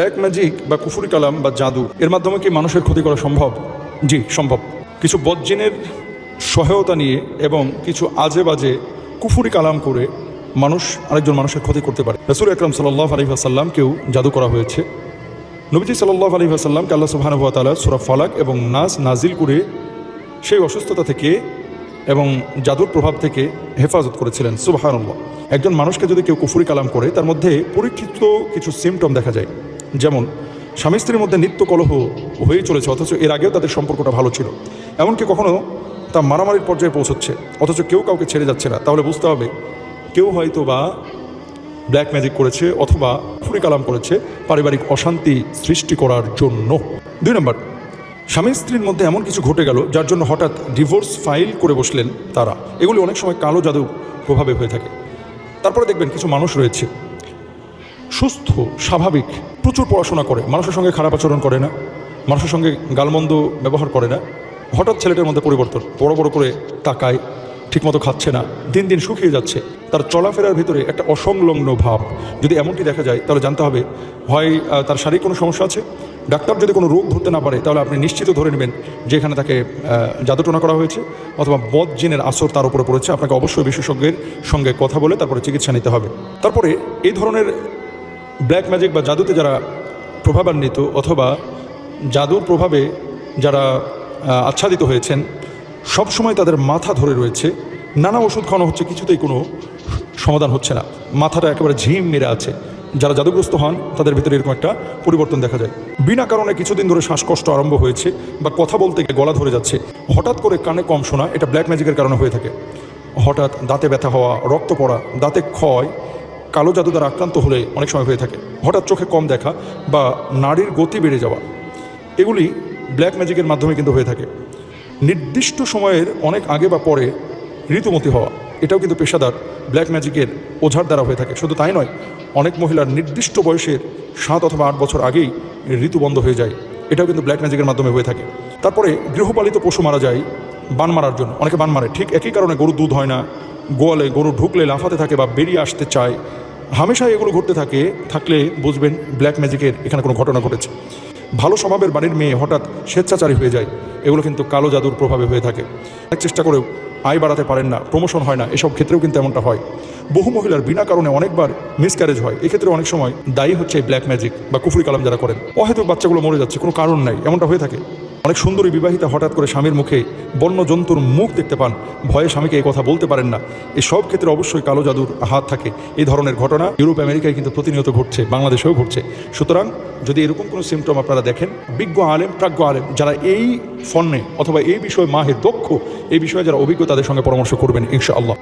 Black magic বা কুফুরি কালাম বা জাদু, এর মাধ্যমে কি মানুষের ক্ষতি করা সম্ভব? জি, সম্ভব। কিছু বজ্জিনের সহায়তা নিয়ে এবং কিছু আজে বাজে কুফুরি কালাম করে মানুষ আরেকজন মানুষের ক্ষতি করতে পারে। রসুল আকরম সাল্লাহ আলহিহাসাল্লামকেও জাদু করা হয়েছে। নবীজি সাল্লাহ আলহিহাসাল্লামকে আল্লাহ সুবাহানুয়া তালা সুরা ফালাক এবং নাস নাজিল করে সেই অসুস্থতা থেকে এবং জাদুর প্রভাব থেকে হেফাজত করেছিলেন। সুবাহানুল্লাহ। একজন মানুষকে যদি কেউ কুফুরি কালাম করে, তার মধ্যে পরীক্ষিত কিছু সিমটম দেখা যায়। যেমন, স্বামী স্ত্রীর মধ্যে নিত্য কলহ হয়ে চলেছে, অথচ এর আগেও তাদের সম্পর্কটা ভালো ছিল। এমনকি কখনো তা মারামারির পর্যায়ে পৌঁছচ্ছে, অথচ কেউ কাউকে ছেড়ে যাচ্ছে না। তাহলে বুঝতে হবে, কেউ হয়তো বা ব্ল্যাক ম্যাজিক করেছে অথবা ফুরি কালাম করেছে পারিবারিক অশান্তি সৃষ্টি করার জন্য। দুই নম্বর, স্বামী স্ত্রীর মধ্যে এমন কিছু ঘটে গেল, যার জন্য হঠাৎ ডিভোর্স ফাইল করে বসলেন তারা। এগুলি অনেক সময় কালো জাদু প্রভাবে হয়ে থাকে। তারপরে দেখবেন কিছু মানুষ রয়েছে। সুস্থ, স্বাভাবিক প্রচুর পড়াশোনা করে, মানুষের সঙ্গে খারাপ আচরণ করে না, মানুষের সঙ্গে গালমন্দ ব্যবহার করে না। হঠাৎ ছেলেটার মধ্যে পরিবর্তন, বড় বড় করে তাকায়, ঠিকমতো খাচ্ছে না, দিন দিন শুকিয়ে যাচ্ছে। তার চলাফেরার ভিতরে একটা অসংলগ্ন ভাব, যদি এমনটি দেখা যায়, তাহলে জানতে হবে, হয় তার শারীরিক কোনো সমস্যা আছে? ডাক্তার যদি কোনো রোগ ধরতে না পারে, তাহলে আপনি নিশ্চিত ধরে নেবেন যে এখানে তাকে জাদুটনা করা হয়েছে, অথবা বদ জিনের আসর তার উপরে পড়েছে। আপনাকে অবশ্যই বিশেষজ্ঞের সঙ্গে কথা বলে তারপরে চিকিৎসা নিতে হবে। তারপরে এই ধরনের ব্ল্যাক ম্যাজিক বা জাদুতে যারা প্রভাবান্বিত অথবা জাদুর প্রভাবে যারা আচ্ছাদিত হয়েছেন, সব সময় তাদের মাথা ধরে রয়েছে। নানা ওষুধ খাওয়ানো হচ্ছে, কিছুতেই কোনো সমাধান হচ্ছে না। মাথাটা একেবারে ঝিম মেরে আছে। যারা জাদুগ্রস্ত হন, তাদের ভিতরে এরকম একটা পরিবর্তন দেখা যায়। বিনা কারণে কিছুদিন ধরে শ্বাসকষ্ট আরম্ভ হয়েছে, বা কথা বলতে গিয়ে গলা ধরে যাচ্ছে। হঠাৎ করে কানে কম শোনা, এটা ব্ল্যাক ম্যাজিকের কারণে হয়ে থাকে। হঠাৎ দাঁতে ব্যথা হওয়া, রক্ত পড়া, দাঁতে ক্ষয় কালো জাদু দ্বারা আক্রান্ত হলে অনেক সময় হয়ে থাকে। হঠাৎ চোখে কম দেখা বা নারীর গতি বেড়ে যাওয়া। এগুলি ব্ল্যাক ম্যাজিকের মাধ্যমে কিন্তু হয়ে থাকে। নির্দিষ্ট সময়ের অনেক আগে বা পরে ঋতুমতি হওয়া, এটাও কিন্তু পেশাদার ব্ল্যাক ম্যাজিকের ওঝার দ্বারা হয়ে থাকে। শুধু তাই নয়, অনেক মহিলার নির্দিষ্ট বয়সের সাত অথবা আট বছর আগেই ঋতু বন্ধ হয়ে যায়। এটাও কিন্তু ব্ল্যাক ম্যাজিকের মাধ্যমে হয়ে থাকে। তারপরে গৃহপালিত পশু মারা যায় বান মারার জন্য। অনেকে বান মারে। ঠিক একই কারণে গরু দুধ হয় না। গোয়ালে গরু ঢুকলে লাফাতে থাকে বা বেরিয়ে আসতে চায়। হামেশাই এগুলো ঘটতে থাকে, থাকলে বুঝবেন ব্ল্যাক ম্যাজিকের এখানে কোনো ঘটনা ঘটেছে। ভালো স্বভাবের বাড়ির মেয়ে হঠাৎ স্বেচ্ছাচারী হয়ে যায়, এগুলো কিন্তু কালো জাদুর প্রভাবে হয়ে থাকে। অনেক চেষ্টা করেও আয় বাড়াতে পারেন না প্রমোশন হয় না, এসব ক্ষেত্রেও কিন্তু এমনটা হয়। বহু মহিলার বিনা কারণে অনেকবার মিসক্যারেজ হয়, এক্ষেত্রে অনেক সময় দায়ী হচ্ছে ব্ল্যাক ম্যাজিক বা কুফরি কালাম যারা করেন। অহেতুক বাচ্চাগুলো মরে যাচ্ছে, কোনো কারণ নাই, এমনটা হয়ে থাকে। অনেক সুন্দরী বিবাহিতা হঠাৎ করে স্বামীর মুখে বন্য জন্তুর মুখ দেখতে পান। ভয়ে স্বামীকে এই কথা বলতে পারেন না। এই সব ক্ষেত্রে অবশ্যই কালো জাদুর হাত থাকে। এই ধরনের ঘটনা ইউরোপ, আমেরিকায় কিন্তু প্রতিনিয়ত ঘটছে, বাংলাদেশেও ঘটছে। সুতরাং যদি এরকম কোনো সিমটম আপনারা দেখেন, বিজ্ঞ আলেম, প্রাজ্ঞ আলেম, যারা এই ফন্নে অথবা এই বিষয়ে মাহের দক্ষ, এই বিষয়ে যারা অভিজ্ঞ, তাদের সঙ্গে পরামর্শ করবেন, ইনশাআল্লাহ।